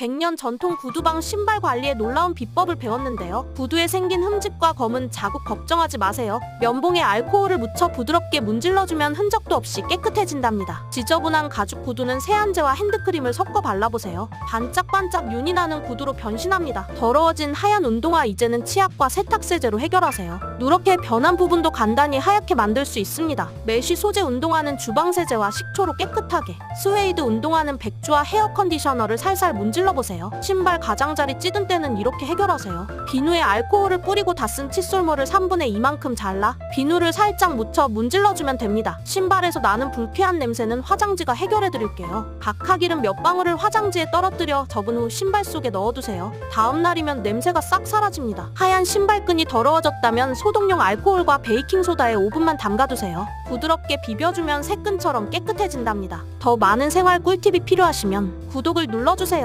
100년 전통 구두방 신발 관리의 놀라운 비법을 배웠는데요. 구두에 생긴 흠집과 검은 자국 걱정하지 마세요. 면봉에 알코올을 묻혀 부드럽게 문질러주면 흔적도 없이 깨끗해진답니다. 지저분한 가죽 구두는 세안제와 핸드크림을 섞어 발라보세요. 반짝반짝 윤이 나는 구두로 변신합니다. 더러워진 하얀 운동화 이제는 치약과 세탁세제로 해결하세요. 누렇게 변한 부분도 간단히 하얗게 만들 수 있습니다. 메쉬 소재 운동화는 주방세제와 식초로 깨끗하게, 스웨이드 운동화는 백주와 헤어 컨디셔너를 살살 문질러 보세요. 신발 가장자리 찌든 때는 이렇게 해결하세요. 비누에 알코올을 뿌리고 다 쓴 칫솔모를 3분의 2만큼 잘라 비누를 살짝 묻혀 문질러주면 됩니다. 신발에서 나는 불쾌한 냄새는 화장지가 해결해 드릴게요. 박하기름 몇 방울을 화장지에 떨어뜨려 접은 후 신발 속에 넣어두세요. 다음 날이면 냄새가 싹 사라집니다. 하얀 신발끈이 더러워졌다면 소독용 알코올과 베이킹 소다에 5분만 담가두세요. 부드럽게 비벼주면 새끈처럼 깨끗해진답니다. 더 많은 생활 꿀팁이 필요하시면 구독을 눌러주세요.